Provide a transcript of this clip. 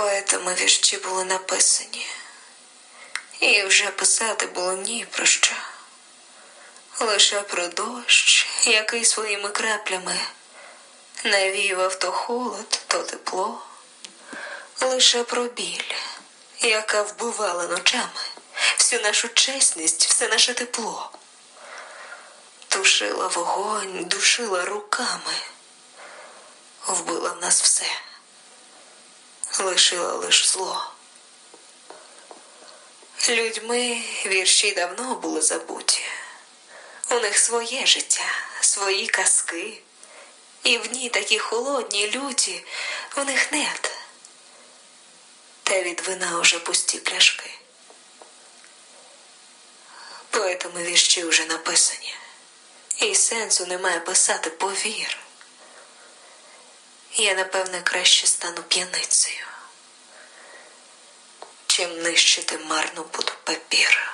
Поетами вірші були написані, і вже писати було ні про що. Лише про дощ, який своїми краплями навівав то холод, то тепло, лише про біль, яка вбивала ночами всю нашу чесність, все наше тепло, тушила вогонь, душила руками, вбила в нас все, лишила лиш зло. Людьми вірші давно були забуті. У них своє життя, свої казки, і в ній такі холодні, люті, у них нет. Та від вина уже пусті пляшки. Поетами вірші вже написані, і сенсу немає писати, повір. Я, напевне, краще стану п'яницею, чим нищити марно буду папір.